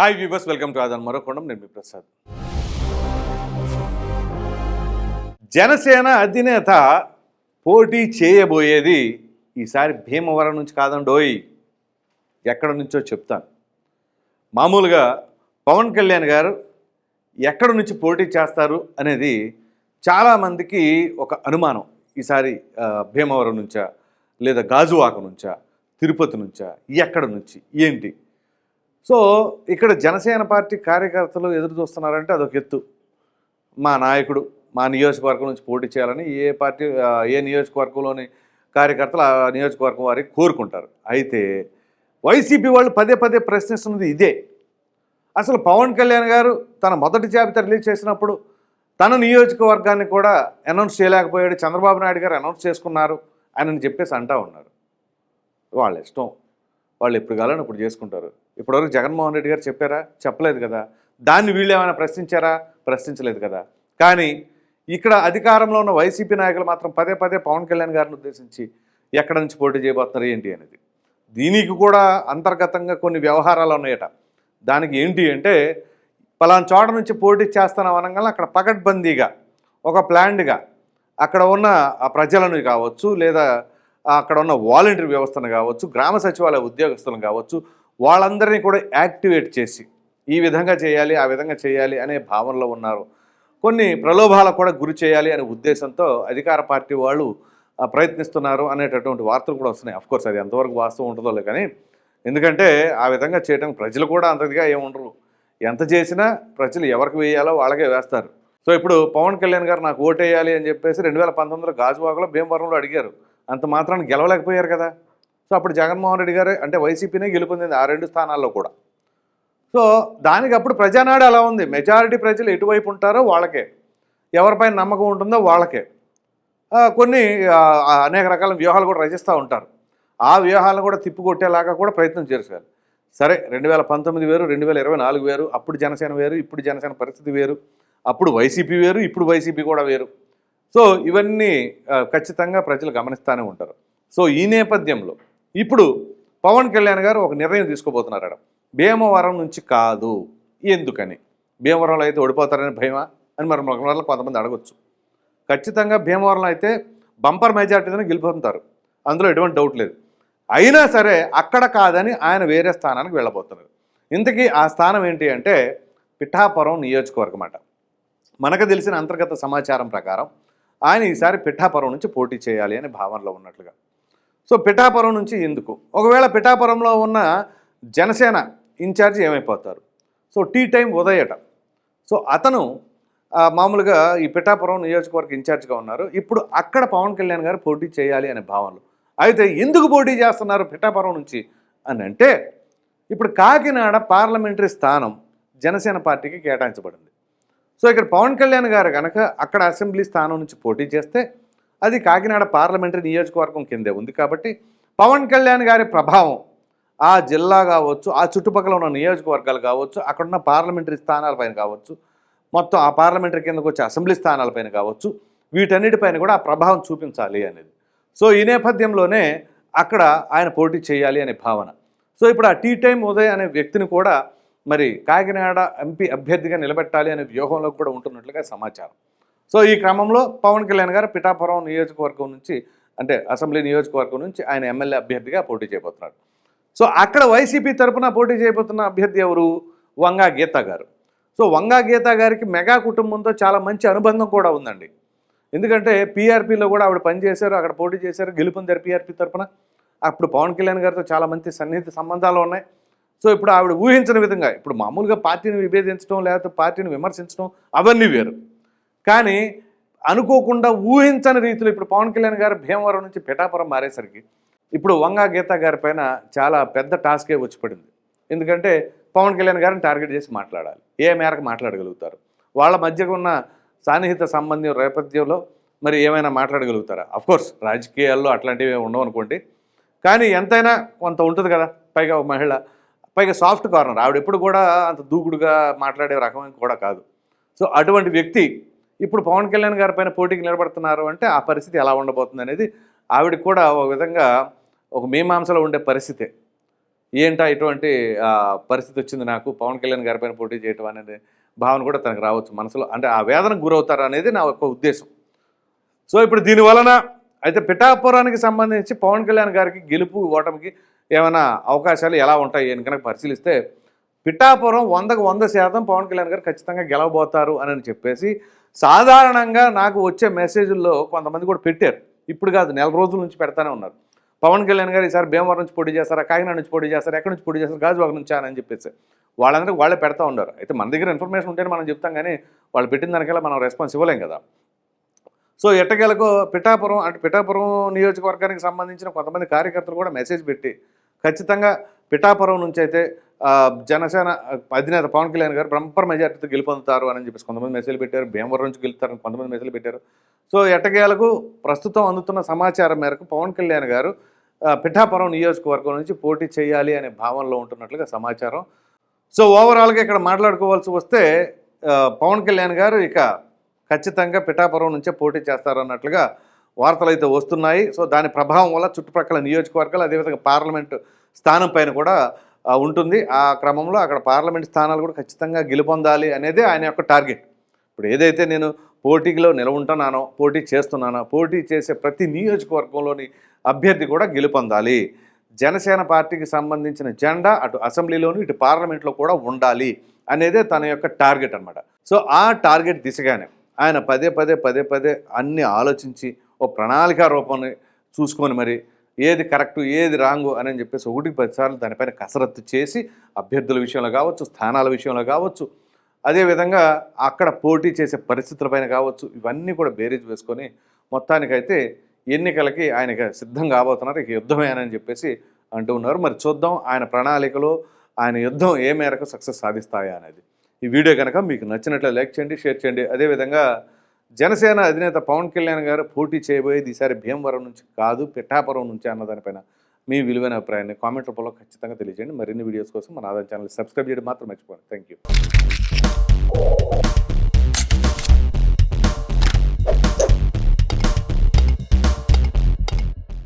Hi viewers welcome to ఆదాన్ మరొకొండం నేను మీ ప్రసాద్ జనసేన అధినేత పోటీ చేయబోయేది ఈసారి భీమవరం నుంచి కాదండోయ్ ఎక్కడ నుంచో చెప్తాను. మామూలుగా పవన్ కళ్యాణ్ గారు ఎక్కడ నుంచి పోటీ చేస్తారు అనేది చాలామందికి ఒక అనుమానం. ఈసారి భీమవరం నుంచా లేదా గాజువాక నుంచా తిరుపతి నుంచా ఎక్కడ నుంచి ఏంటి? సో ఇక్కడ జనసేన పార్టీ కార్యకర్తలు ఎదురు చూస్తున్నారంటే అదొక ఎత్తు. మా నాయకుడు మా నియోజకవర్గం నుంచి పోటీ చేయాలని ఏ పార్టీ ఏ నియోజకవర్గంలోని కార్యకర్తలు ఆ నియోజకవర్గం వారికి కోరుకుంటారు. అయితే వైసీపీ వాళ్ళు పదే పదే ప్రశ్నిస్తున్నది ఇదే. అసలు పవన్ కళ్యాణ్ గారు తన మొదటి జాబితా రిలీజ్ చేసినప్పుడు తన నియోజకవర్గాన్ని కూడా అనౌన్స్ చేయలేకపోయాడు. చంద్రబాబు నాయుడు గారు అనౌన్స్ చేసుకున్నారు. అని చెప్పేసి అంటా ఉన్నారు. వాళ్ళ ఇష్టం. వాళ్ళు ఎప్పుడు కావాలని ఇప్పుడు చేసుకుంటారు. ఇప్పటివరకు జగన్మోహన్ రెడ్డి గారు చెప్పారా? చెప్పలేదు కదా. దాన్ని వీళ్ళు ఏమైనా ప్రశ్నించారా? ప్రశ్నించలేదు కదా. కానీ ఇక్కడ అధికారంలో ఉన్న వైసీపీ నాయకులు మాత్రం పదే పదే పవన్ కళ్యాణ్ గారిని ఉద్దేశించి ఎక్కడ నుంచి పోటీ చేయబోతున్నారు ఏంటి అనేది. దీనికి కూడా అంతర్గతంగా కొన్ని వ్యవహారాలు ఉన్నాయట. దానికి ఏంటి అంటే పలానా చోట నుంచి పోటీ చేస్తాను అనగానే అక్కడ పకడ్బందీగా ఒక ప్లాన్డ్గా అక్కడ ఉన్న ఆ ప్రజలను కావచ్చు లేదా అక్కడ ఉన్న వాలంటీర్ వ్యవస్థను కావచ్చు గ్రామ సచివాలయ ఉద్యోగస్తులను కావచ్చు వాళ్ళందరినీ కూడా యాక్టివేట్ చేసి ఈ విధంగా చేయాలి ఆ విధంగా చేయాలి అనే భావనలో ఉన్నారు. కొన్ని ప్రలోభాలకు కూడా గురి చేయాలి అనే ఉద్దేశంతో అధికార పార్టీ వాళ్ళు ప్రయత్నిస్తున్నారు అనేటటువంటి వార్తలు కూడా వస్తున్నాయి. అఫ్కోర్స్ అది ఎంతవరకు వాస్తవం ఉంటుందో కానీ ఎందుకంటే ఆ విధంగా చేయడం ప్రజలు కూడా అంతదిగా ఏముండరు ఎంత చేసినా ప్రజలు ఎవరికి వేయాలో వాళ్ళకే వేస్తారు. సో ఇప్పుడు పవన్ కళ్యాణ్ గారు నాకు ఓటేయాలి అని చెప్పేసి రెండు వేల పంతొమ్మిదిలో గాజువాకలో భీమవరంలో అడిగారు. అంత మాత్రాన్ని గెలవలేకపోయారు కదా. సో అప్పుడు జగన్మోహన్ రెడ్డి గారు అంటే వైసీపీనే గెలుపొందింది ఆ రెండు స్థానాల్లో కూడా. సో దానికి అప్పుడు ప్రజానాడు అలా ఉంది. మెజారిటీ ప్రజలు ఎటువైపు ఉంటారో వాళ్ళకే. ఎవరిపైన నమ్మకం ఉంటుందో వాళ్ళకే. కొన్ని అనేక రకాల వ్యూహాలు కూడా రచిస్తూ ఉంటారు. ఆ వ్యూహాలను కూడా తిప్పికొట్టేలాగా కూడా ప్రయత్నం చేశారు. సరే రెండు వేల పంతొమ్మిది వేరు రెండు వేల ఇరవై నాలుగు వేరు అప్పుడు జనసేన వేరు ఇప్పుడు జనసేన పరిస్థితి వేరు అప్పుడు వైసీపీ వేరు ఇప్పుడు వైసీపీ కూడా వేరు. సో ఇవన్నీ ఖచ్చితంగా ప్రజలు గమనిస్తూనే ఉంటారు. సో ఈ నేపథ్యంలో ఇప్పుడు పవన్ కళ్యాణ్ గారు ఒక నిర్ణయం తీసుకోబోతున్నారట. భీమవరం నుంచి కాదు. ఎందుకని? భీమవరంలో అయితే ఓడిపోతారని భయమా? అని మరి మగ కొంతమంది అడగచ్చు. ఖచ్చితంగా భీమవరంలో అయితే బంపర్ మెజార్టీతోనే గెలిపోతుంటారు. అందులో ఎటువంటి డౌట్ లేదు. అయినా సరే అక్కడ కాదని ఆయన వేరే స్థానానికి వెళ్ళబోతున్నారు. ఇంతకీ ఆ స్థానం ఏంటి అంటే పిఠాపురం నియోజకవర్గం అన్నమాట మనకు తెలిసిన అంతర్గత సమాచారం ప్రకారం ఆయన ఈసారి పిఠాపురం నుంచి పోటీ చేయాలి అనే భావనలో ఉన్నట్లుగా. సో పిఠాపురం నుంచి ఎందుకు? ఒకవేళ పిఠాపురంలో ఉన్న జనసేన ఇన్ఛార్జ్ ఏమైపోతారు? సో టీ టైం ఉదయట. సో అతను మామూలుగా ఈ పిఠాపురం నియోజకవర్గ ఇన్ఛార్జ్గా ఉన్నారు. ఇప్పుడు అక్కడ పవన్ కళ్యాణ్ గారు పోటీ చేయాలి అనే భావనలు. అయితే ఎందుకు పోటీ చేస్తున్నారు పిఠాపురం నుంచి? అని అంటే ఇప్పుడు కాకినాడ పార్లమెంటరీ స్థానం జనసేన పార్టీకి కేటాయించబడింది. సో ఇక్కడ పవన్ కళ్యాణ్ గారు కనుక అక్కడ అసెంబ్లీ స్థానం నుంచి పోటీ చేస్తే అది కాకినాడ పార్లమెంటరీ నియోజకవర్గం కిందే ఉంది కాబట్టి పవన్ కళ్యాణ్ గారి ప్రభావం ఆ జిల్లా కావచ్చు ఆ చుట్టుపక్కల ఉన్న నియోజకవర్గాలు కావచ్చు అక్కడున్న పార్లమెంటరీ స్థానాలపైన కావచ్చు మొత్తం ఆ పార్లమెంటరీ కిందకు వచ్చే అసెంబ్లీ స్థానాలపైన కావచ్చు వీటన్నిటిపైన కూడా ఆ ప్రభావం చూపించాలి అనేది. సో ఈ నేపథ్యంలోనే అక్కడ ఆయన పోటీ చేయాలి అనే భావన. సో ఇప్పుడు ఆ టీ టైం ఉదయ్ అనే వ్యక్తిని కూడా మరి కాకినాడ ఎంపీ అభ్యర్థిగా నిలబెట్టాలి అనే వ్యూహంలో కూడా ఉంటున్నట్లుగా సమాచారం. సో ఈ క్రమంలో పవన్ కళ్యాణ్ గారు పిఠాపురం నియోజకవర్గం నుంచి అంటే అసెంబ్లీ నియోజకవర్గం నుంచి ఆయన ఎమ్మెల్యే అభ్యర్థిగా పోటీ చేయబోతున్నాడు సో అక్కడ వైసీపీ తరపున పోటీ చేయబోతున్న అభ్యర్థి ఎవరు? వంగా గీత గారు. సో వంగా గీత గారికి మెగా కుటుంబంతో చాలా మంచి అనుబంధం కూడా ఉందండి. ఎందుకంటే పీఆర్పీలో కూడా ఆవిడ పనిచేశారు అక్కడ పోటీ చేశారు గెలుపొందారు పీఆర్పీ తరఫున అప్పుడు పవన్ కళ్యాణ్ గారితో చాలా మంచి సన్నిహిత సంబంధాలు ఉన్నాయి. సో ఇప్పుడు ఆవిడ ఊహించిన విధంగా ఇప్పుడు మామూలుగా పార్టీని విభేదించడం లేకపోతే పార్టీని విమర్శించడం అవన్నీ వేరు. కానీ అనుకోకుండా ఊహించని రీతిలో ఇప్పుడు పవన్ కళ్యాణ్ గారు భీమవరం నుంచి పిఠాపురం మారేసరికి ఇప్పుడు వంగా గీత గారి పైన చాలా పెద్ద టాస్కే వచ్చి పడింది. ఎందుకంటే పవన్ కళ్యాణ్ గారిని టార్గెట్ చేసి మాట్లాడాలి. ఏ మేరకు మాట్లాడగలుగుతారు? వాళ్ళ మధ్యకు ఉన్న సాన్నిహిత సంబంధం నేపథ్యంలో మరి ఏమైనా మాట్లాడగలుగుతారా? అఫ్కోర్స్ రాజకీయాల్లో అట్లాంటివి ఉండవు అనుకోండి. కానీ ఎంతైనా కొంత ఉంటుంది కదా పైగా ఒక మహిళ. పైగా సాఫ్ట్ కార్నర్. ఆవిడ ఎప్పుడు కూడా అంత దూకుడుగా మాట్లాడే రకం కూడా కాదు. సో అటువంటి వ్యక్తి ఇప్పుడు పవన్ కళ్యాణ్ గారి పైన పోటీకి నిలబడుతున్నారు అంటే ఆ పరిస్థితి ఎలా ఉండబోతుంది అనేది ఆవిడకి కూడా ఒక విధంగా ఒక మీమాంసలో ఉండే పరిస్థితే. ఏంటా ఇటువంటి పరిస్థితి వచ్చింది నాకు? పవన్ కళ్యాణ్ గారి పైన పోటీ చేయటం అనేది భావన కూడా తనకు రావచ్చు మనసులో. అంటే ఆ వేదనకు గురవుతారు అనేది నా యొక్క ఉద్దేశం. సో ఇప్పుడు దీని వలన అయితే పిఠాపురానికి సంబంధించి పవన్ కళ్యాణ్ గారికి గెలుపు ఓటమికి ఏమైనా అవకాశాలు ఎలా ఉంటాయి అని కనుక పరిశీలిస్తే పిఠాపురం వందకు వంద శాతం పవన్ కళ్యాణ్ గారు ఖచ్చితంగా గెలవబోతారు అని చెప్పేసి సాధారణంగా నాకు వచ్చే మెసేజ్ల్లో కొంతమంది కూడా పెట్టారు. ఇప్పుడు కాదు నెల రోజుల నుంచి పెడతానే ఉన్నారు. పవన్ కళ్యాణ్ గారు ఈసారి భీమవరం నుంచి పోటీ చేస్తారా కాకినాడ నుంచి పోటీ చేస్తారా ఎక్కడి నుంచి పోటీ చేస్తారు గాజువాక నుంచి అని చెప్పేసి వాళ్ళందరికీ వాళ్ళే పెడతా ఉన్నారు. అయితే మన దగ్గర ఇన్ఫర్మేషన్ ఉంటేనే మనం చెప్తాం కానీ వాళ్ళు పెట్టిన దానికల్లా మనం రెస్పాన్స్ ఇవ్వలేం కదా. సో ఎట్టకేలకు పిఠాపురం అంటే పిఠాపురం నియోజకవర్గానికి సంబంధించిన కొంతమంది కార్యకర్తలు కూడా మెసేజ్ పెట్టి ఖచ్చితంగా పిఠాపురం నుంచి అయితే జనసేన అధినేత పవన్ కళ్యాణ్ గారు బ్రంపర్ మెజార్టీతో గెలుపొందుతారు అని చెప్పేసి కొంతమంది మెసేజ్ పెట్టారు. భీమవరం నుంచి గెలుస్తారని కొంతమంది మెసేజ్ పెట్టారు. సో ఎట్టకేలకు ప్రస్తుతం అందుతున్న సమాచారం మేరకు పవన్ కళ్యాణ్ గారు పిఠాపురం నియోజకవర్గం నుంచి పోటీ చేయాలి అనే భావనలో ఉంటున్నట్లుగా సమాచారం. సో ఓవరాల్గా ఇక్కడ మాట్లాడుకోవాల్సి వస్తే పవన్ కళ్యాణ్ గారు ఇక ఖచ్చితంగా పిఠాపురం నుంచే పోటీ చేస్తారన్నట్లుగా వార్తలు అయితే వస్తున్నాయి. సో దాని ప్రభావం వల్ల చుట్టుప్రక్కల నియోజకవర్గాలు అదేవిధంగా పార్లమెంటు స్థానం పైన కూడా ఉంటుంది. ఆ క్రమంలో అక్కడ పార్లమెంట్ స్థానాలు కూడా ఖచ్చితంగా గెలుపొందాలి అనేది ఆయన యొక్క టార్గెట్. ఇప్పుడు ఏదైతే నేను పోటీలో నిలవుంటున్నానో పోటీ చేస్తున్నానో పోటీ చేసే ప్రతి నియోజకవర్గంలోని అభ్యర్థి కూడా గెలుపొందాలి. జనసేన పార్టీకి సంబంధించిన జెండా అటు అసెంబ్లీలోను ఇటు పార్లమెంట్లో కూడా ఉండాలి అనేదే తన యొక్క టార్గెట్ అన్నమాట. సో ఆ టార్గెట్ దిశగానే ఆయన పదే పదే పదే పదే అన్ని ఆలోచించి ఓ ప్రణాళిక రూపాన్ని చూసుకొని మరి ఏది కరెక్టు ఏది రాంగు అని చెప్పేసి ఒకటికి పదిసార్లు దానిపైన కసరత్తు చేసి అభ్యర్థుల విషయంలో కావచ్చు స్థానాల విషయంలో కావచ్చు అదేవిధంగా అక్కడ పోటీ చేసే పరిస్థితులపైన కావచ్చు ఇవన్నీ కూడా బేరీజ్ వేసుకొని మొత్తానికైతే ఎన్నికలకి ఆయన సిద్ధం కాబోతున్నారు. ఇక యుద్ధమే అని చెప్పేసి అంటూ ఉన్నారు. మరి చూద్దాం ఆయన ప్రణాళికలో ఆయన యుద్ధం ఏ మేరకు సక్సెస్ సాధిస్తాయా అనేది. ఈ వీడియో కనుక మీకు నచ్చినట్లు లైక్ చేయండి షేర్ చేయండి. అదేవిధంగా జనసేన అధినేత పవన్ కళ్యాణ్ గారు పోటీ చేయబోయేది ఈసారి భీమవరం నుంచి కాదు పిఠాపురం నుంచి అన్న దానిపైన మీ విలువైన అభిప్రాయాన్ని కామెంట్ రూపంలో ఖచ్చితంగా తెలియజేయండి. మరిన్ని వీడియోస్ కోసం మన ఆదాయం ఛానల్ సబ్స్క్రైబ్ చేయడం మాత్రం మర్చిపోండి థ్యాంక్ యూ